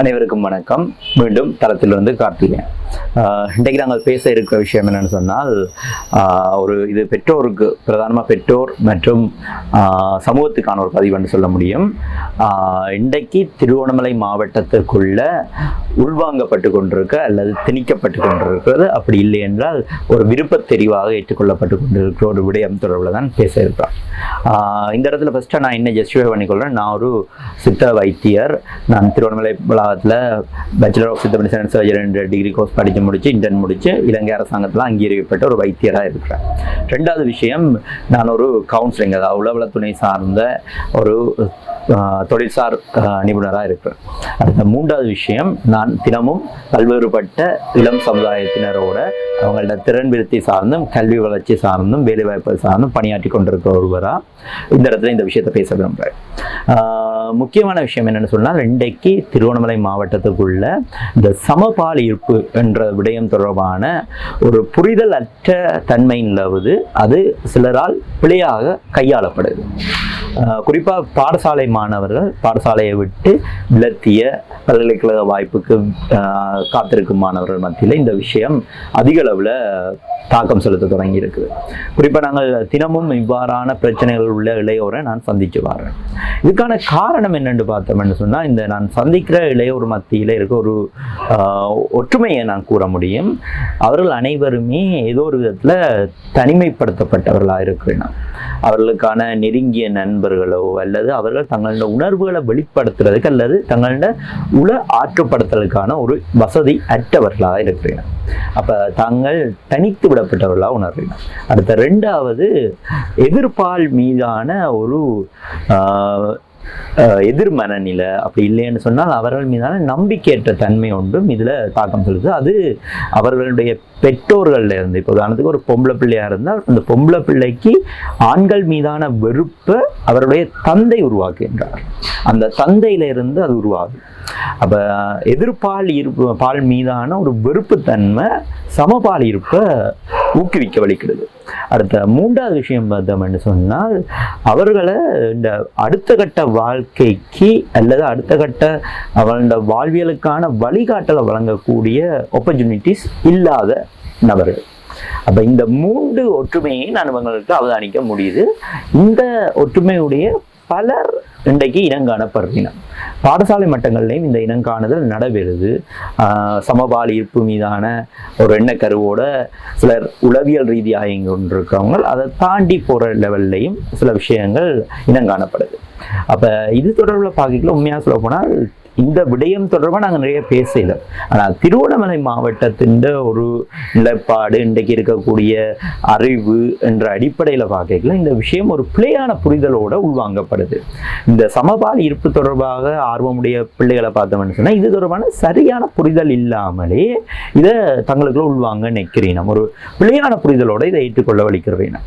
அனைவருக்கும் வணக்கம். மீண்டும் தளத்திலிருந்து வந்து ஆஹ் இன்றைக்கு நாங்கள் பேச இருக்கிற விஷயம் என்னன்னு சொன்னால் ஒரு இது பெற்றோருக்கு பிரதானமாக பெற்றோர் மற்றும் சமூகத்துக்கான ஒரு பதிவுன்னு சொல்ல முடியும். இன்றைக்கு திருவண்ணாமலை மாவட்டத்துக்குள்ள உள்வாங்கப்பட்டு கொண்டிருக்க அல்லது திணிக்கப்பட்டு கொண்டிருக்கிறது. அப்படி இல்லை என்றால் ஒரு விருப்பத் தெரிவாக ஏற்றுக்கொள்ளப்பட்டு கொண்டிருக்கிற ஒரு விடயம் தொடர்பில் தான் பேச இருக்கிறோம். இந்த இடத்துல ஃபஸ்ட்டு நான் என்ன ஜஸ்டிஃபை பண்ணிக்கொள்கிறேன் நான் ஒரு சித்த வைத்தியர். நான் திருவண்ணாமலை வளாகத்தில் பேச்சுலர் ஆஃப் சித்த மெடிசன் ரெண்டு டிகிரி கோர்ஸ் படித்து முடிச்சு இன்டர்ன் முடிச்சு இலங்கை அரசாங்கத்தில் அங்கீகரிக்கப்பட்ட ஒரு வைத்தியராக இருக்கிறேன் ரெண்டாவது விஷயம் நான் ஒரு கவுன்சிலிங் அதாவது உளவளத்துணை துணை சார்ந்த ஒரு தொழில்சார் நிபுணராக இருக்கிறேன் அடுத்த மூன்றாவது விஷயம் நான் தினமும் பல்வேறுபட்ட இளம் சமுதாயத்தினரோட அவங்களோட திறன் விருத்தி சார்ந்தும் கல்வி வளர்ச்சி சார்ந்தும் வேலைவாய்ப்பு சார்ந்தும் பணியாற்றி கொண்டிருக்கிற ஒருவராக இந்த இடத்துல இந்த விஷயத்தை பேச விரும்புகிறேன் முக்கியமான விஷயம் என்னன்னு சொன்னால் இன்றைக்கு திருவண்ணாமலை மாவட்டத்துக்குள்ள இந்த சமபால் என்ற விடயம் தொடர்பான ஒரு புரிதல் அற்ற தன்மை நிலவுது. அது சிலரால் பிழையாக கையாளப்படுது. குறிப்பாக பாடசாலை மாணவர்கள் பாடசாலையை விட்டு விலத்திய பல்கலைக்கழக வாய்ப்புக்கு காத்திருக்கும் மாணவர்கள் மத்தியில் இந்த விஷயம் அதிக அளவில் தாக்கம் செலுத்த தொடங்கி இருக்குது குறிப்பாக நாங்கள் தினமும் இவ்வாறான பிரச்சனைகள் உள்ள இளையோரை நான் சந்திச்சு வரேன். இதுக்கான காரணம் என்னென்னு பார்த்தோம்னு சொன்னால் இந்த நான் சந்திக்கிற இளையோர் மத்தியில் இருக்க ஒரு ஒற்றுமையை நான் கூற முடியும். அவர்கள் அனைவருமே ஏதோ ஒரு விதத்தில் தனிமைப்படுத்தப்பட்டவர்களாக இருக்கிறேன் அவர்களுக்கான நெருங்கிய நண்பர்களோ அல்லது அவர்கள் தங்களோட உணர்வுகளை வெளிப்படுத்துறதுக்கு அல்லது தங்களோட உள ஆற்றுப்படுத்தலுக்கான ஒரு வசதி அற்றவர்களாக இருக்கிறேன் அப்ப தாங்கள் தனித்து விடப்பட்டவர்களாக உணர்கிறேன் அடுத்த ரெண்டாவது எதிர்பால் மீதான ஒரு ஆஹ், எதிர் மனநிலை அப்படி இல்லைன்னு சொன்னால் அவர்கள் மீதான நம்பிக்கையற்ற தன்மை ஒன்றும் இதுல தாக்கம் செலுத்து. அது அவர்களுடைய பெற்றோர்கள்ல இருந்து. இப்போ உதாரணத்துக்கு ஒரு பொம்பளை பிள்ளையா இருந்தால் அந்த பொம்பளை பிள்ளைக்கு ஆண்கள் மீதான வெறுப்பை அவருடைய தந்தை உருவாக்குகின்றார். அந்த தந்தையில இருந்து அது உருவாகும். அப்போ எதிர்பால் இருப்பு பால் மீதான ஒரு வெறுப்புத்தன்மை சமபால் இருப்பை ஊக்குவிக்க வலிக்கிறது அடுத்த மூன்றாவது விஷயம் பார்த்தோம்னு சொன்னால் அவர்களை இந்த அடுத்த கட்ட வாழ்க்கைக்கு அல்லது அடுத்த கட்ட அவளோட வாழ்வியலுக்கான வழிகாட்டலை வழங்கக்கூடிய ஆப்பர்ச்சுனிட்டிஸ் இல்லாத நபர்கள். அப்போ இந்த மூன்று ஒற்றுமையை நான் இவங்களுக்கு அவதானிக்க முடியுது. இந்த ஒற்றுமையுடைய பலர் இன்றைக்கு இனங்காணப்படுறினர் பாடசாலை மட்டங்கள்லையும் இந்த இனங்காணுதல் நடைபெறுது ஆஹ் சமபால் ஈர்ப்பு மீதான ஒரு எண்ணக்கருவோட சிலர் உளவியல் ரீதியாக இயங்கி கொண்டிருக்கிறவங்க அதை தாண்டி போகிற லெவல்லையும் சில விஷயங்கள் இனங்காணப்படுது. அப்போ இது தொடர்பில் பார்க்கல உண்மையாக சொல்ல போனால் இந்த விடயம் தொடர்பாக நாங்கள் நிறைய பேசல. ஆனால் திருவண்ணாமலை மாவட்டத்தின் ஒரு நிலைப்பாடு இன்றைக்கு இருக்கக்கூடிய அறிவு என்ற அடிப்படையில் பார்க்கல இந்த விஷயம் ஒரு பிள்ளையான புரிதலோட உள்வாங்கப்படுது. இந்த சமபால் இருப்பு தொடர்பாக ஆர்வமுடைய பிள்ளைகளை பார்த்தோம்னு சொன்னால் இது தொடர்பான சரியான புரிதல் இல்லாமலே இதை தங்களுக்குள்ள உள்வாங்க நிற்கிறேன் நம்ம ஒரு பிள்ளையான புரிதலோட இதை ஏற்றுக்கொள்ள வலிக்கிறேன்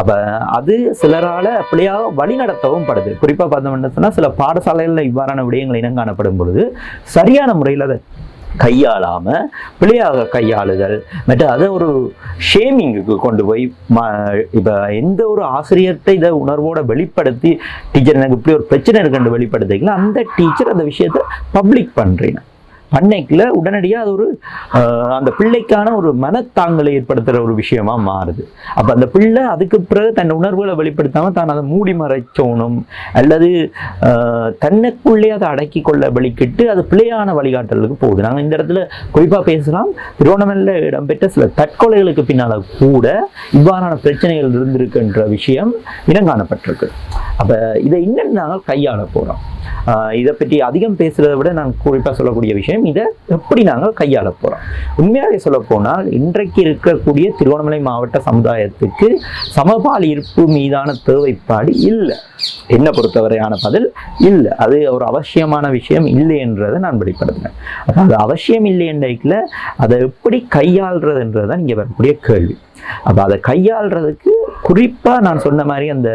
அப்ப அது சிலரால பிள்ளையாக வழிநடத்தவும் படுது. குறிப்பா பார்த்தோம்னு சொன்னா சில பாடசாலைகளில் இவ்வாறான விடயங்கள் இனங்காணப்படும் பொழுது சரியான முறையில் அதை கையாளாம பிள்ளையாக கையாளுதல். மற்றும் அதை ஒரு ஷேமிங்குக்கு கொண்டு போய் இப்போ எந்த ஒரு ஆசிரியர்கிட்ட இதை உணர்வோட வெளிப்படுத்தி டீச்சர் எனக்கு இப்படி ஒரு பிரச்சனை இருக்குன்னு வெளிப்படுத்திக்கலாம் அந்த டீச்சர் அந்த விஷயத்தை பப்ளிக் பண்ணுறீங்க பண்ணைக்குள்ள உடனடியாக அது ஒரு அந்த பிள்ளைக்கான ஒரு மனத்தாங்கலை ஏற்படுத்துகிற ஒரு விஷயமா மாறுது. அப்போ அந்த பிள்ளை அதுக்கு பிறகு தன் உணர்வுகளை வெளிப்படுத்தாமல் தான் அதை மூடி மறைச்சோணும் அல்லது ஆஹ், தன்னுக்குள்ளே அதை அடக்கி கொள்ள வெளிக்கிட்டு அது பிள்ளையான வழிகாட்டலுக்கு போகுது. நாங்கள் இந்த இடத்துல குறிப்பாக பேசலாம். திருவண்ணாமலையில் இடம்பெற்ற சில தற்கொலைகளுக்கு பின்னால் கூட இவ்வாறான பிரச்சனைகள் இருந்திருக்குன்ற விஷயம் இனங்காணப்பட்டிருக்கு. அப்போ இதை இன்னும் நாங்கள் கையாள போகிறோம் இதை பற்றி அதிகம் பேசுகிறத விட நான் குறிப்பாக சொல்லக்கூடிய விஷயம் இதை எப்படி நாங்கள் கையாள போகிறோம் உண்மையாகவே சொல்ல போனால் இன்றைக்கு இருக்கக்கூடிய திருவண்ணாமலை மாவட்ட சமுதாயத்துக்கு சமபால் இருப்பு மீதான தேவைப்பாடு இல்லை. என்ன பொறுத்தவரையான பதில் இல்லை. அது ஒரு அவசியமான விஷயம் இல்லை என்றதை நான் வெளிப்படுத்துறேன். அதாவது அவசியம் இல்லை என்றைக்குல அதை எப்படி கையாள்றதுன்றது தான் இங்கே வரக்கூடிய கேள்வி. அப்போ அதை கையாள்றதுக்கு குறிப்பாக நான் சொன்ன மாதிரி அந்த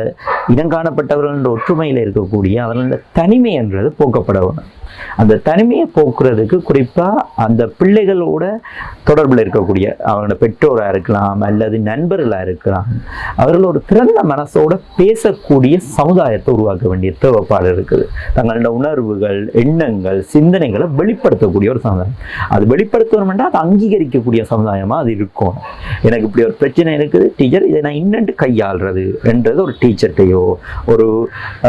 இனங்காணப்பட்டவர்கள ஒற்றுமையில் இருக்கக்கூடிய அவர்களோட தனிமை என்றது போக்கப்பட வேணும் அந்த தனிமையை போக்குறதுக்கு குறிப்பாக அந்த பிள்ளைகளோட தொடர்பில் இருக்கக்கூடிய அவங்களோட பெற்றோராக இருக்கலாம் அல்லது நண்பர்களாக இருக்கலாம் அவர்களோட திறந்த மனசோட பேசக்கூடிய சமுதாயத்தை உருவாக்க வேண்டிய தேவைப்பாடு இருக்குது. தங்களோட உணர்வுகள் எண்ணங்கள் சிந்தனைகளை வெளிப்படுத்தக்கூடிய ஒரு சமுதாயம். அது வெளிப்படுத்தணும்னா அது அங்கீகரிக்கக்கூடிய சமுதாயமா அது இருக்கும். எனக்கு இப்படி ஒரு பிரச்சனை இருக்குது டீச்சர் இதை நான் இன்னென்று கையாளுறது என்றது ஒரு டீச்சர்கிட்டையோ ஒரு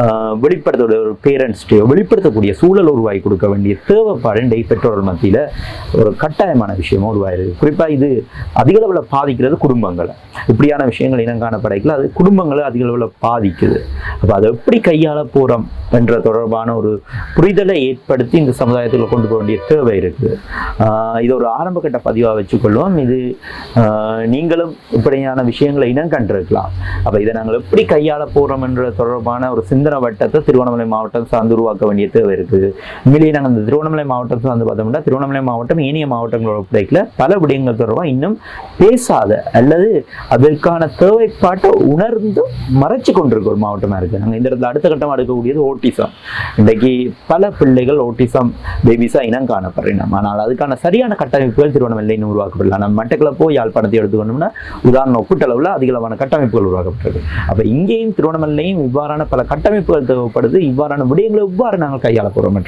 ஆஹ், வெளிப்படுத்த ஒரு பேரண்ட்ஸ்டையோ வெளிப்படுத்தக்கூடிய சூழல் உருவாக்கி கொடுக்க வேண்டிய தேவைப்பாடு பெற்றோர்கள் மத்தியில் ஒரு கட்டாயமான விஷயமா உருவாயிருக்கு குறிப்பா இது அதிக அளவில் பாதிக்கிறது குடும்பங்களை. இப்படியான விஷயங்கள் இனம் படைக்கல அது குடும்பங்களை அதிக அளவில் பாதிக்குது. அப்போ அதை எப்படி கையாள போறோம் என்ற தொடர்பான ஒரு புரிதலை ஏற்படுத்தி இந்த சமுதாயத்தில் கொண்டு போக வேண்டிய தேவை இருக்குது ஆஹ் இது ஒரு ஆரம்ப கட்ட பதிவாக வச்சுக்கொள்வோம். இது ஆஹ் நீங்களும் இப்படியான விஷயங்களை இனம் கண்டிருக்கலாம். அப்போ இதை நாங்கள் எப்படி கையாள போறோம் என்ற தொடர்பான ஒரு சிந்தனை வட்டத்தை திருவண்ணாமலை மாவட்டம் சார்ந்து உருவாக்க வேண்டிய தேவை இருக்குது உண்மையிலேயே நாங்கள் இந்த திருவண்ணாமலை மாவட்டம் வந்து பார்த்தோம்னா திருவண்ணாமலை மாவட்டம் ஏனைய மாவட்டங்களோட ஒப்படைக்கல பல விடயங்கள் தொடர்பாக இன்னும் பேசாத அல்லது அதற்கான தேவைப்பாட்டை உணர்ந்து மறைச்சு கொண்டிருக்க ஒரு மாவட்டமாக இருக்குது நாங்கள் இந்த இடத்துல அடுத்த கட்டமாக எடுக்கக்கூடியது ஓட்டிசம். இன்றைக்கு பல பிள்ளைகள் ஓட்டிசம் பேபிஸா இனம் காணப்படுறோம் ஆனால் அதுக்கான சரியான கட்டமைப்புகள் திருவண்ணாமலையில் உருவாக்கப்படலாம் நம்ம மட்டக்களப்போ யாழ்ப்பாணத்தை எடுத்துக்கணும்னா உதாரணம் ஒப்பீட்டளவில் அதிகளவான கட்டமைப்புகள் உருவாக்கப்பட்டது அப்போ இங்கேயும் திருவண்ணாமலையும் இவ்வாறான பல கட்டமைப்புகள் தேவைப்படுது. இவ்வாறான விடயங்களை இவ்வாறு நாங்கள் கையாள போகிறோம்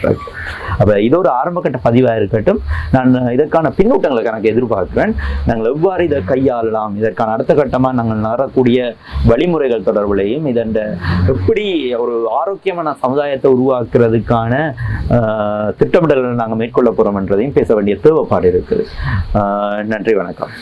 அப்போ இது ஒரு ஆரம்பகட்ட பதிவாக இருக்கட்டும். நான் இதற்கான பின்னூட்டங்களை எனக்கு எதிர்பார்க்கிறேன். நாங்கள் எவ்வாறு இதை கையாளலாம்? இதற்கான அடுத்த கட்டமாக நாங்கள் நகரக்கூடிய வழிமுறைகள் தொடர்புலையும் இதன் எப்படி ஒரு ஆரோக்கியமான சமுதாயத்தை உருவாக்குறதுக்கான திட்டமிடல்களை நாங்கள் மேற்கொள்ள போகிறோம் என்றதையும் பேச வேண்டிய தேவைப்பாடு இருக்குது. நன்றி வணக்கம்.